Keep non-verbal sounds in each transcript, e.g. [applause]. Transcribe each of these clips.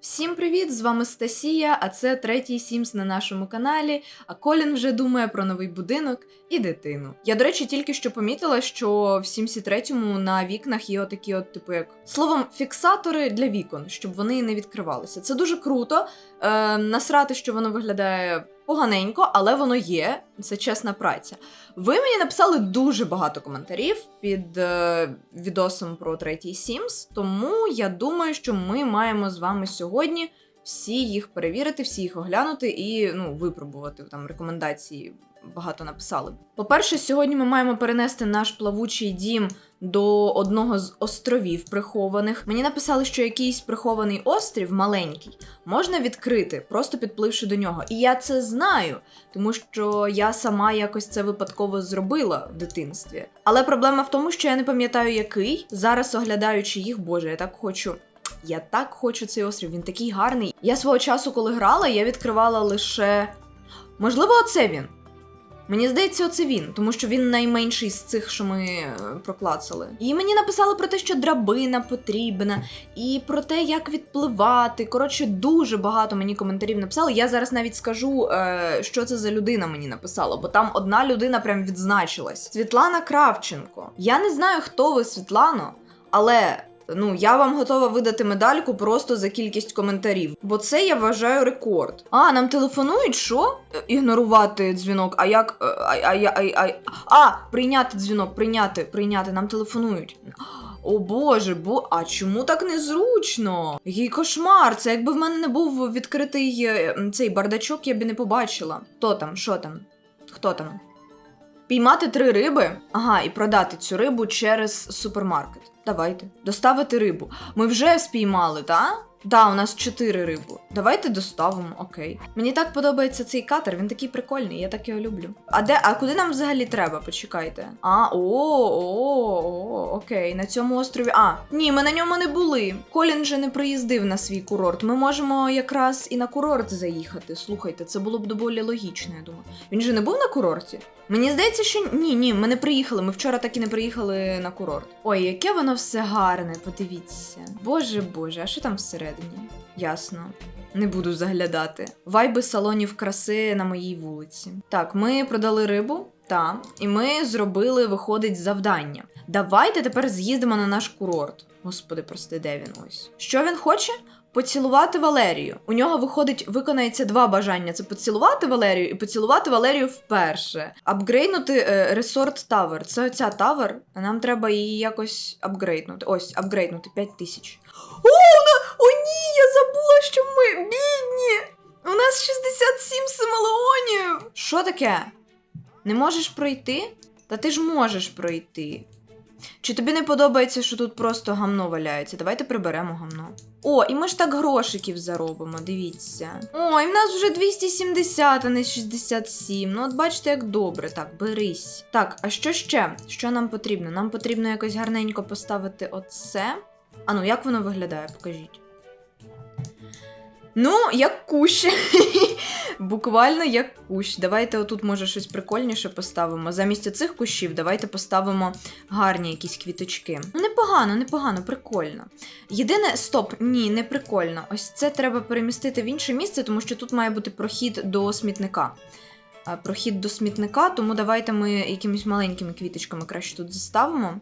Всім привіт! З вами Стасія, а це третій Сімс на нашому каналі. А Колін вже думає про новий будинок і дитину. Я, до речі, тільки що помітила, що в Сімсі третьому на вікнах є отакі, от, типу, як словом, фіксатори для вікон, щоб вони не відкривалися. Це дуже круто. Е, насрати, що воно виглядає поганенько, але воно є. Це чесна праця. Ви мені написали дуже багато коментарів під е, відосом про третій Sims, тому я думаю, що ми маємо з вами сьогодні всі їх перевірити, всі їх оглянути і ну, випробувати там рекомендації. Багато написали. По-перше, сьогодні ми маємо перенести наш плавучий дім до одного з островів прихованих. Мені написали, що якийсь прихований острів маленький можна відкрити, просто підпливши до нього. І я це знаю, тому що я сама якось це випадково зробила в дитинстві. Але проблема в тому, що я не пам'ятаю, який. Зараз оглядаючи їх, боже, я так хочу. Я так хочу цей острів, він такий гарний. Я свого часу, коли грала, я відкривала лише. Можливо, оце він. Мені здається, оце він, тому що він найменший з цих, що ми е, проклацали. І мені написали про те, що драбина потрібна, і про те, як відпливати. Коротше, дуже багато мені коментарів написали. Я зараз навіть скажу, е, що це за людина мені написала, бо там одна людина прям відзначилась. Світлана Кравченко. Я не знаю, хто ви, Світлано, але. Ну, я вам готова видати медальку просто за кількість коментарів, бо це я вважаю рекорд. А, нам телефонують, що? Ігнорувати дзвінок. А як. е, А, а, а, а, а, а прийняти дзвінок, прийняти, прийняти, нам телефонують. О боже, бо а чому так незручно? Який кошмар! Це якби в мене не був відкритий е, цей бардачок, я б не побачила. Хто там? Що там? Хто там? Піймати три риби? Ага, і продати цю рибу через супермаркет. Давайте. Доставити рибу. Ми вже спіймали, так? Да, у нас чотири рибу. Давайте доставимо, окей. Мені так подобається цей катер, він такий прикольний, я так його люблю. А де, а куди нам взагалі треба? Почекайте. А, о, о, о, окей, на цьому острові. А, ні, ми на ньому не були. Колін же не приїздив на свій курорт. Ми можемо якраз і на курорт заїхати. Слухайте, це було б доволі логічно, я думаю. Він же не був на курорті? Мені здається, що ні, ні, ми не приїхали. Ми вчора так і не приїхали на курорт. Ой, яке воно все гарне, подивіться. Боже боже, а що там всередині? Ясно. Не буду заглядати. Вайби салонів краси на моїй вулиці. Так, ми продали рибу, та, і ми зробили, виходить, завдання. Давайте тепер з'їздимо на наш курорт. Господи, прости, де він ось. Що він хоче? Поцілувати Валерію. У нього виходить, виконається два бажання: це поцілувати Валерію і поцілувати Валерію вперше. Апгрейднути е, Resort Tower. Це оця тавер. Нам треба її якось апгрейднути. Ось, апгрейднути 5 тисяч. О. О, ні, я забула, що ми бідні. У нас 67 симелеонів. Що таке? Не можеш пройти? Та ти ж можеш пройти. Чи тобі не подобається, що тут просто гамно валяється? Давайте приберемо гамно. О, і ми ж так грошиків заробимо, дивіться. Ой, в нас вже 270, а не 67. Ну, от бачите, як добре. Так, берись. Так, а що ще? Що нам потрібно? Нам потрібно якось гарненько поставити оце. А ну, як воно виглядає? Покажіть. Ну, як кущ. [laughs] Буквально як кущ. Давайте отут, може, щось прикольніше поставимо. Замість цих кущів давайте поставимо гарні якісь квіточки. Непогано, непогано, прикольно. Єдине, стоп, ні, не прикольно. Ось це треба перемістити в інше місце, тому що тут має бути прохід до смітника. Прохід до смітника, тому давайте ми якимись маленькими квіточками краще тут заставимо,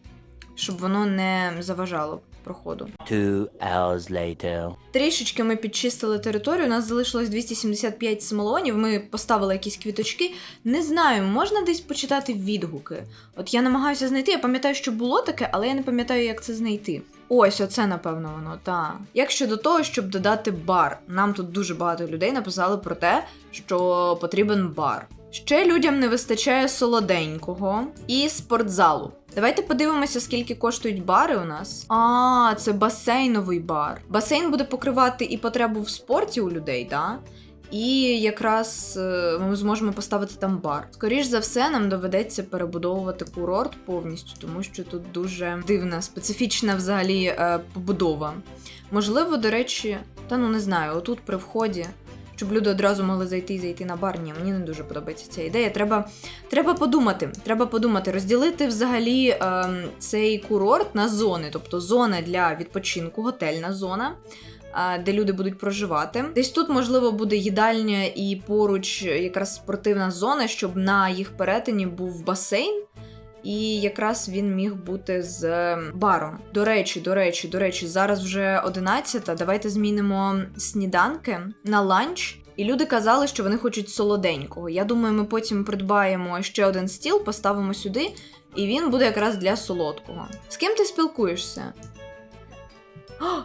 щоб воно не заважало проходу. Two hours later. Трішечки ми підчистили територію, у нас залишилось 275 смолонів, ми поставили якісь квіточки. Не знаю, можна десь почитати відгуки. От я намагаюся знайти, я пам'ятаю, що було таке, але я не пам'ятаю, як це знайти. Ось, оце, напевно, воно, та. Як щодо того, щоб додати бар, нам тут дуже багато людей написали про те, що потрібен бар. Ще людям не вистачає солоденького і спортзалу. Давайте подивимося, скільки коштують бари у нас. А, це басейновий бар. Басейн буде покривати і потребу в спорті у людей, так? І якраз е, ми зможемо поставити там бар. Скоріш за все, нам доведеться перебудовувати курорт повністю, тому що тут дуже дивна, специфічна взагалі е, побудова. Можливо, до речі, та ну не знаю, отут при вході щоб люди одразу могли зайти і зайти на бар. Ні, мені не дуже подобається ця ідея. Треба, треба подумати. Треба подумати, розділити взагалі ем, цей курорт на зони, тобто зона для відпочинку, готельна зона. де люди будуть проживати. Десь тут, можливо, буде їдальня і поруч якраз спортивна зона, щоб на їх перетині був басейн. І якраз він міг бути з ем, баром. До речі, до речі, до речі, зараз вже 11, Давайте змінимо сніданки на ланч. І люди казали, що вони хочуть солоденького. Я думаю, ми потім придбаємо ще один стіл, поставимо сюди, і він буде якраз для солодкого. З ким ти спілкуєшся? О! [gasps]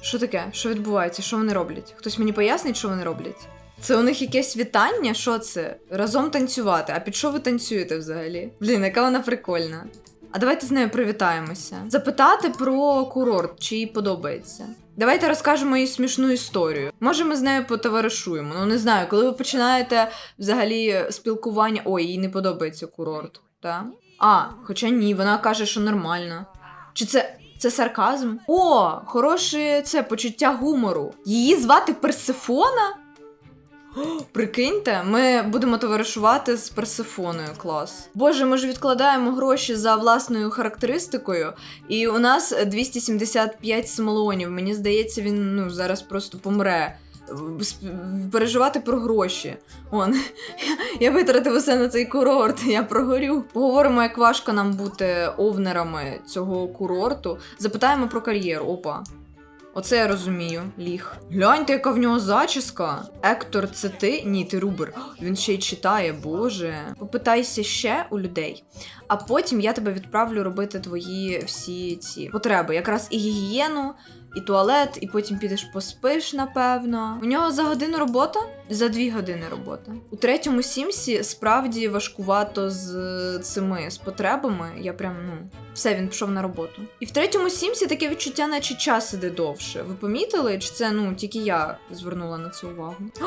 Що таке? Що відбувається? Що вони роблять? Хтось мені пояснить, що вони роблять? Це у них якесь вітання? Що це? Разом танцювати. А під що ви танцюєте взагалі? Блін, яка вона прикольна. А давайте з нею привітаємося. Запитати про курорт, чи їй подобається. Давайте розкажемо їй смішну історію. Може, ми з нею потоваришуємо. Ну не знаю, коли ви починаєте взагалі спілкування. Ой, їй не подобається курорт. Та? А, хоча ні, вона каже, що нормально. Чи це. Це сарказм? О, хороше це почуття гумору. Її звати Персифона? Прикиньте, ми будемо товаришувати з Персифоною. Клас. Боже, ми ж відкладаємо гроші за власною характеристикою, і у нас 275 смолонів. Мені здається, він ну зараз просто помре. Переживати про гроші. Он, [laughs] я витратив усе на цей курорт, я прогорю. Поговоримо, як важко нам бути овнерами цього курорту. Запитаємо про кар'єру. Опа. Оце я розумію, ліг. Гляньте, яка в нього зачіска. Ектор, це ти? Ні, ти Рубер. Він ще й читає, боже. Попитайся ще у людей, а потім я тебе відправлю робити твої всі ці потреби. Якраз і гігієну, і туалет, і потім підеш поспиш, напевно. У нього за годину робота? За дві години робота. У третьому сімсі справді важкувато з цими з потребами. Я прям ну. Все, він пішов на роботу. І в третьому сімсі таке відчуття, наче час іде довше. Ви помітили? Чи це ну тільки я звернула на це увагу? [gasps]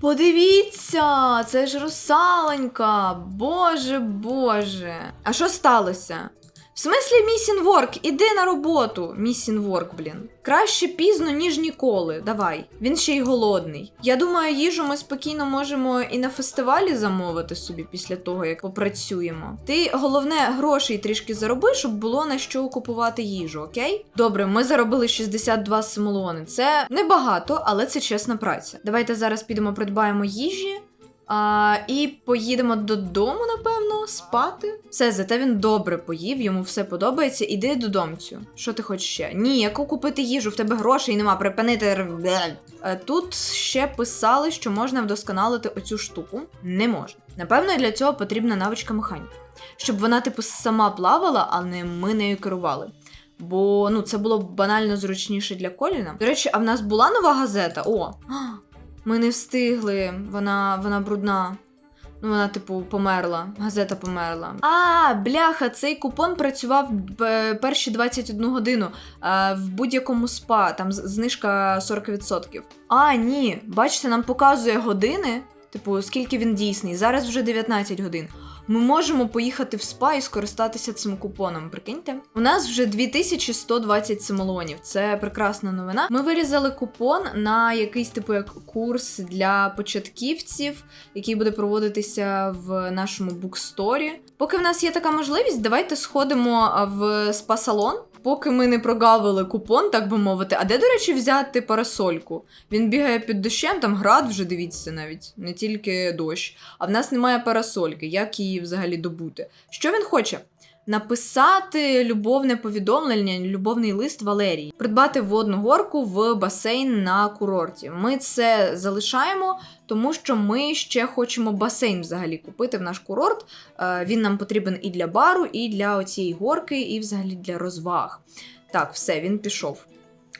Подивіться, це ж русаленька. Боже боже. А що сталося? В смислі місінворк, іди на роботу. Місінворк, блін. Краще пізно, ніж ніколи. Давай. Він ще й голодний. Я думаю, їжу ми спокійно можемо і на фестивалі замовити собі після того, як попрацюємо. Ти головне грошей трішки зароби, щоб було на що купувати їжу, окей? Добре, ми заробили 62 симолони. Це небагато, але це чесна праця. Давайте зараз підемо придбаємо їжі. А, і поїдемо додому, напевно, спати. Все, зате він добре поїв, йому все подобається. Іди додомцю. Що ти хочеш ще? Ні, яку купити їжу, в тебе грошей нема, припинити. Е, Тут ще писали, що можна вдосконалити оцю штуку. Не можна. Напевно, для цього потрібна навичка механіки. Щоб вона, типу, сама плавала, а не ми нею керували. Бо ну, це було б банально зручніше для Коліна. До речі, а в нас була нова газета? О! Ми не встигли, вона, вона брудна. Ну, вона, типу, померла. Газета померла. А, бляха, цей купон працював е, перші 21 годину е, в будь-якому спа, там знижка 40%. А, ні, бачите, нам показує години, типу, скільки він дійсний. Зараз вже 19 годин. Ми можемо поїхати в спа і скористатися цим купоном. Прикиньте, у нас вже 2120 симолонів. Це прекрасна новина. Ми вирізали купон на якийсь типу як курс для початківців, який буде проводитися в нашому буксторі. Поки в нас є така можливість, давайте сходимо в спа-салон. Поки ми не прогавили купон, так би мовити. А де, до речі, взяти парасольку? Він бігає під дощем, там град вже дивіться навіть, не тільки дощ. А в нас немає парасольки. Як її взагалі добути? Що він хоче? Написати любовне повідомлення, любовний лист Валерії, придбати водну горку в басейн на курорті. Ми це залишаємо, тому що ми ще хочемо басейн взагалі купити в наш курорт. Е, Він нам потрібен і для бару, і для оцієї горки, і взагалі для розваг. Так, все, він пішов.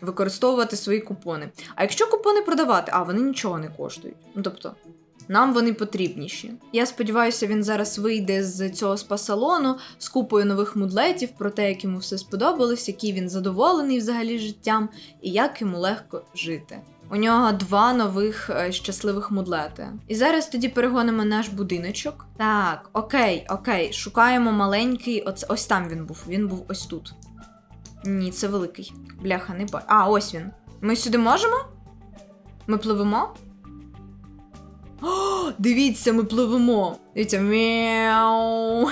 Використовувати свої купони. А якщо купони продавати, а вони нічого не коштують. Ну тобто, нам вони потрібніші. Я сподіваюся, він зараз вийде з цього спа-салону з купою нових мудлетів про те, як йому все сподобалось, який він задоволений взагалі життям, і як йому легко жити. У нього два нових е, щасливих мудлети. І зараз тоді перегонимо наш будиночок. Так, окей, окей, шукаємо маленький. Оце, ось там він був. Він був ось тут. Ні, це великий. Бляха, не бачу. А, ось він. Ми сюди можемо? Ми пливемо? О, дивіться, ми пливемо. Дивіться, мяу.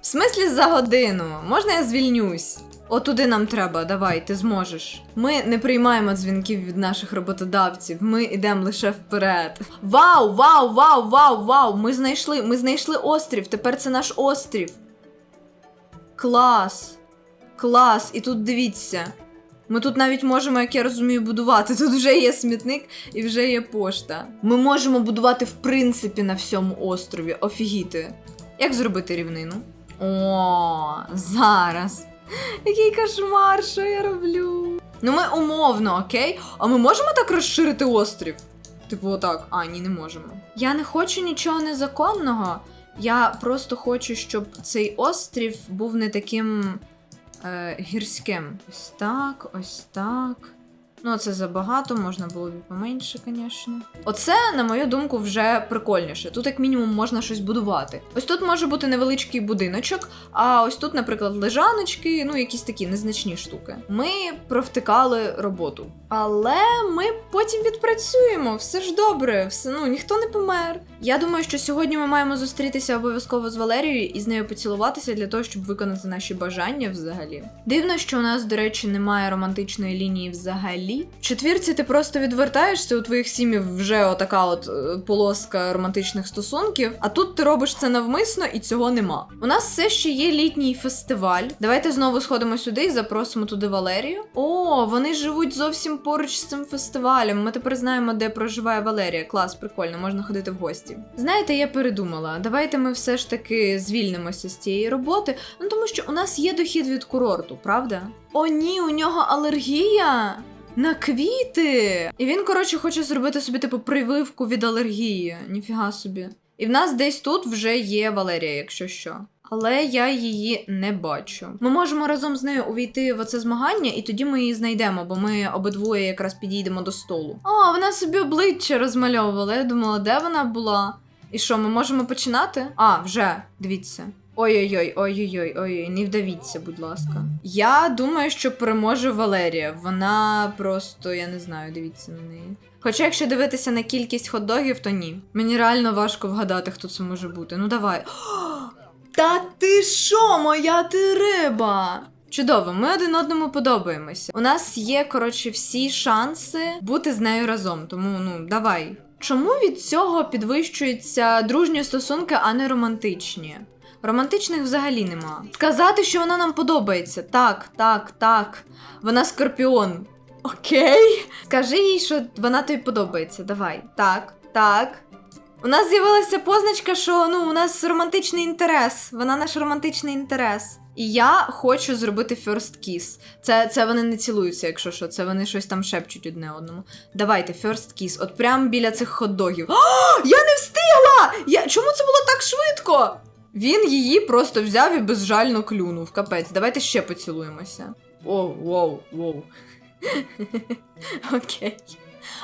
В смислі за годину. Можна я звільнюсь? Отуди нам треба, давай, ти зможеш. Ми не приймаємо дзвінків від наших роботодавців, ми йдемо лише вперед. Вау, вау, вау, вау, вау! Ми знайшли, ми знайшли острів. Тепер це наш острів. Клас. Клас. І тут дивіться. Ми тут навіть можемо, як я розумію, будувати. Тут вже є смітник і вже є пошта. Ми можемо будувати, в принципі, на всьому острові. Офігіти. Як зробити рівнину? О, зараз. Який кошмар, що я роблю? Ну, ми умовно, окей? А ми можемо так розширити острів? Типу, отак. А, ні, не можемо. Я не хочу нічого незаконного. Я просто хочу, щоб цей острів був не таким е, гірським. Ось так, ось так. Ну, це забагато, можна було б і поменше, звісно. Оце, на мою думку, вже прикольніше. Тут, як мінімум, можна щось будувати. Ось тут може бути невеличкий будиночок, а ось тут, наприклад, лежаночки, ну якісь такі незначні штуки. Ми провтикали роботу. Але ми потім відпрацюємо, все ж добре, все ну ніхто не помер. Я думаю, що сьогодні ми маємо зустрітися обов'язково з Валерією і з нею поцілуватися для того, щоб виконати наші бажання взагалі. Дивно, що у нас, до речі, немає романтичної лінії взагалі. В четвірці ти просто відвертаєшся, у твоїх сім'їв вже отака от е, полоска романтичних стосунків, а тут ти робиш це навмисно і цього нема. У нас все ще є літній фестиваль. Давайте знову сходимо сюди і запросимо туди Валерію. О, вони живуть зовсім поруч з цим фестивалем. Ми тепер знаємо, де проживає Валерія. Клас, прикольно, можна ходити в гості. Знаєте, я передумала. Давайте ми все ж таки звільнимося з цієї роботи. Ну тому що у нас є дохід від курорту, правда? О, ні, у нього алергія. На квіти! І він, коротше, хоче зробити собі типу прививку від алергії. Ніфіга собі. І в нас десь тут вже є Валерія, якщо що. Але я її не бачу. Ми можемо разом з нею увійти в оце змагання, і тоді ми її знайдемо, бо ми обидвоє якраз підійдемо до столу. А, вона собі обличчя розмальовувала. Я думала, де вона була. І що, ми можемо починати? А, вже, дивіться. Ой-ой-ой, ой-ой-ой, ой, не вдавіться, будь ласка. Я думаю, що переможе Валерія. Вона просто, я не знаю, дивіться на неї. Хоча, якщо дивитися на кількість хот-догів, то ні. Мені реально важко вгадати, хто це може бути. Ну давай. [gasps] Та ти що, моя ти риба? Чудово, ми один одному подобаємося. У нас є, коротше, всі шанси бути з нею разом. Тому ну давай. Чому від цього підвищуються дружні стосунки, а не романтичні? Романтичних взагалі нема. Сказати, що вона нам подобається. Так, так, так. Вона скорпіон. Окей. Скажи їй, що вона тобі подобається. Давай. Так, так. У нас з'явилася позначка, що ну, у нас романтичний інтерес. Вона наш романтичний інтерес. І я хочу зробити first kiss. Це, це вони не цілуються, якщо що, це вони щось там шепчуть одне одному. Давайте, first kiss. От прямо біля цих хот-догів. [gasps] Я не встигла! Я... Чому це було так швидко? Він її просто взяв і безжально клюнув. Капець, давайте ще поцілуємося. О, воу, воу. [laughs] Окей.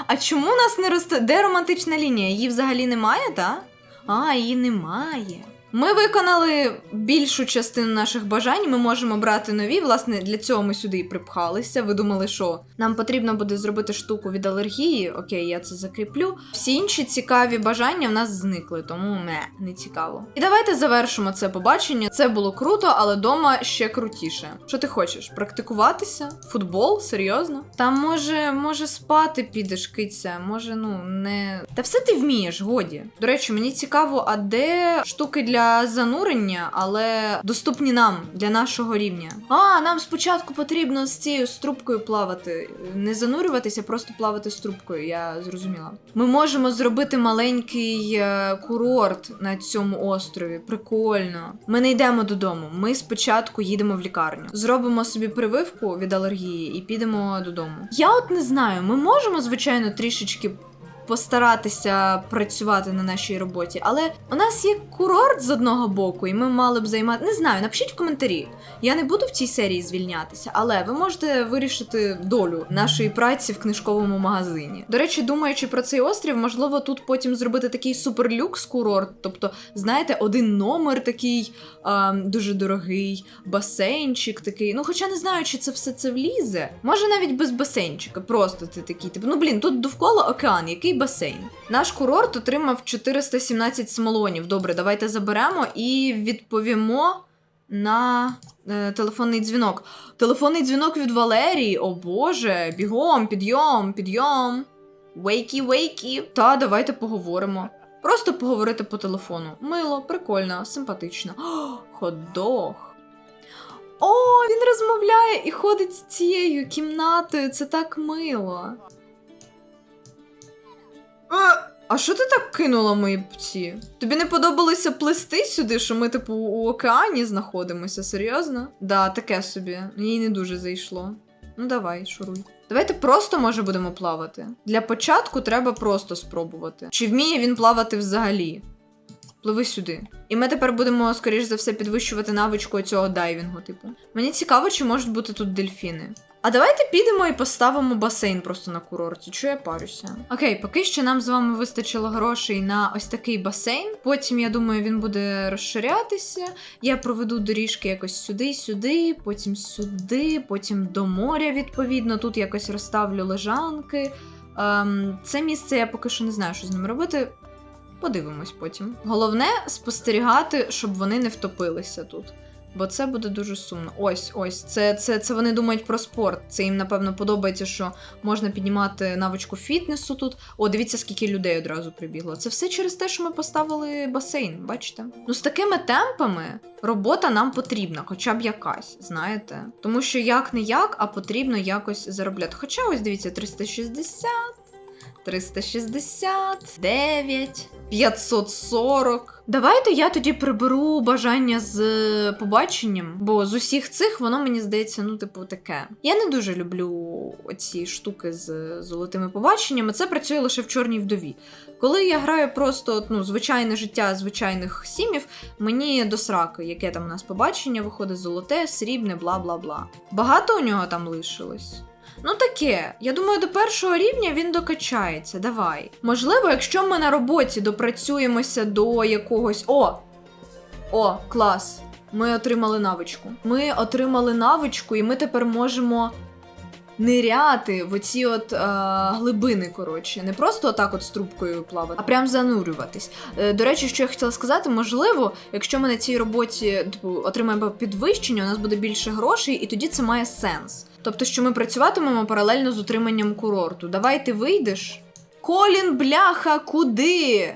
А чому у нас не росте? Де романтична лінія? Її взагалі немає, так? А, її немає. Ми виконали більшу частину наших бажань. Ми можемо брати нові. Власне, для цього ми сюди і припхалися. Ви думали, що нам потрібно буде зробити штуку від алергії. Окей, я це закріплю. Всі інші цікаві бажання в нас зникли, тому не, не цікаво. І давайте завершимо це побачення. Це було круто, але дома ще крутіше. Що ти хочеш? Практикуватися? Футбол? Серйозно? Там може, може спати підеш, киця, може, ну не. Та все ти вмієш, годі. До речі, мені цікаво, а де штуки для занурення, але доступні нам для нашого рівня. А, нам спочатку потрібно з цією струбкою плавати. Не занурюватися, просто плавати з трубкою, я зрозуміла. Ми можемо зробити маленький е, курорт на цьому острові. Прикольно. Ми не йдемо додому. Ми спочатку їдемо в лікарню. Зробимо собі прививку від алергії і підемо додому. Я от не знаю, ми можемо, звичайно, трішечки постаратися працювати на нашій роботі. Але у нас є курорт з одного боку, і ми мали б займати. Не знаю, напишіть в коментарі. Я не буду в цій серії звільнятися, але ви можете вирішити долю нашої праці в книжковому магазині. До речі, думаючи про цей острів, можливо, тут потім зробити такий суперлюкс курорт. Тобто, знаєте, один номер такий а, дуже дорогий, басейнчик такий. Ну, хоча не знаю, чи це все це влізе. Може навіть без басейнчика. Просто ти такий, типу, ну блін, тут довкола океан, який басейн. Наш курорт отримав 417 смолонів. Добре, давайте заберемо і відповімо на Е, телефонний дзвінок. Телефонний дзвінок від Валерії. О Боже, бігом, підйом, підйом. Вейкі, вейкі. Та, давайте поговоримо. Просто поговорити по телефону. Мило, прикольно, симпатично. О, хот-дог. О, він розмовляє і ходить з цією кімнатою. Це так мило. А що ти так кинула мої ці? Тобі не подобалося плести сюди, що ми, типу, у океані знаходимося? Серйозно? Да, таке собі. Їй не дуже зайшло. Ну давай, шуруй. Давайте просто може будемо плавати. Для початку треба просто спробувати. Чи вміє він плавати взагалі? Пливи сюди. І ми тепер будемо, скоріш за все, підвищувати навичку цього дайвінгу, типу. Мені цікаво, чи можуть бути тут дельфіни. А давайте підемо і поставимо басейн просто на курорті. Чого я парюся? Окей, поки що нам з вами вистачило грошей на ось такий басейн. Потім, я думаю, він буде розширятися. Я проведу доріжки якось сюди, сюди, потім сюди, потім до моря, відповідно. Тут якось розставлю лежанки. Ем, це місце я поки що не знаю, що з ним робити. Подивимось потім. Головне спостерігати, щоб вони не втопилися тут. Бо це буде дуже сумно. Ось, ось, це, це, це вони думають про спорт. Це їм, напевно, подобається, що можна піднімати навичку фітнесу тут. О, дивіться, скільки людей одразу прибігло. Це все через те, що ми поставили басейн, бачите? Ну, з такими темпами робота нам потрібна, хоча б якась, знаєте? Тому що як не як, а потрібно якось заробляти. Хоча ось дивіться, 360. 369, 540. Давайте я тоді приберу бажання з е, побаченням, бо з усіх цих воно мені здається, ну, типу, таке. Я не дуже люблю оці штуки з золотими побаченнями. Це працює лише в чорній вдові. Коли я граю просто ну, звичайне життя звичайних сімів, мені до сраки, яке там у нас побачення, виходить золоте, срібне, бла бла бла. Багато у нього там лишилось. Ну таке, я думаю, до першого рівня він докачається. Давай. Можливо, якщо ми на роботі допрацюємося до якогось. О! О, клас! Ми отримали навичку. Ми отримали навичку, і ми тепер можемо ниряти в оці от е, глибини, коротше. Не просто отак от з трубкою плавати, а прям занурюватись. Е, до речі, що я хотіла сказати, можливо, якщо ми на цій роботі типу, отримаємо підвищення, у нас буде більше грошей, і тоді це має сенс. Тобто, що ми працюватимемо паралельно з утриманням курорту. Давай ти вийдеш. Колін, бляха, куди?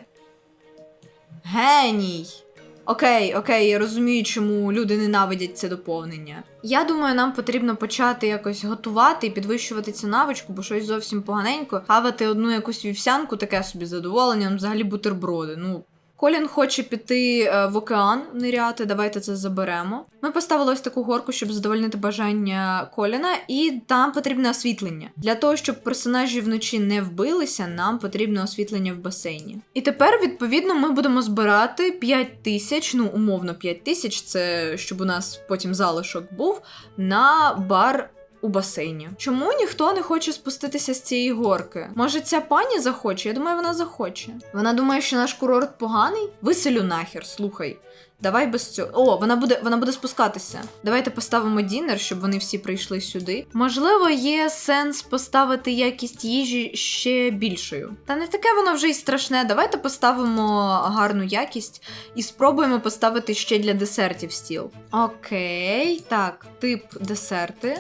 Геній. Окей, окей, я розумію, чому люди ненавидять це доповнення. Я думаю, нам потрібно почати якось готувати і підвищувати цю навичку, бо щось зовсім поганенько. Хавати одну якусь вівсянку, таке собі задоволення, ну, взагалі бутерброди. Ну. Колін хоче піти е, в океан ниряти, давайте це заберемо. Ми поставили ось таку горку, щоб задовольнити бажання Коліна, і там потрібне освітлення. Для того, щоб персонажі вночі не вбилися, нам потрібне освітлення в басейні. І тепер, відповідно, ми будемо збирати 5 тисяч, ну умовно 5 тисяч, це щоб у нас потім залишок був, на бар у басейні. Чому ніхто не хоче спуститися з цієї горки? Може, ця пані захоче? Я думаю, вона захоче. Вона думає, що наш курорт поганий? Виселю нахер, слухай. Давай без цього. О, вона буде, вона буде спускатися. Давайте поставимо дінер, щоб вони всі прийшли сюди. Можливо, є сенс поставити якість їжі ще більшою. Та не таке воно вже й страшне. Давайте поставимо гарну якість і спробуємо поставити ще для десертів стіл. Окей, так, тип десерти.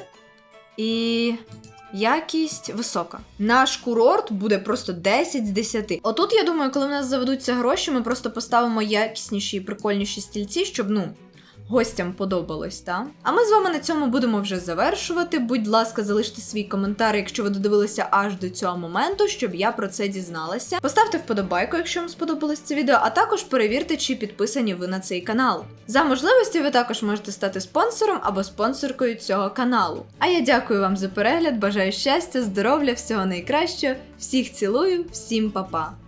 І якість висока. Наш курорт буде просто 10 з 10. Отут, я думаю, коли в нас заведуться гроші, ми просто поставимо якісніші і прикольніші стільці, щоб, ну. Гостям подобалось, та? А ми з вами на цьому будемо вже завершувати. Будь ласка, залиште свій коментар, якщо ви додивилися аж до цього моменту, щоб я про це дізналася. Поставте вподобайку, якщо вам сподобалось це відео, а також перевірте, чи підписані ви на цей канал. За можливості ви також можете стати спонсором або спонсоркою цього каналу. А я дякую вам за перегляд, бажаю щастя, здоров'я, всього найкращого. Всіх цілую, всім па-па!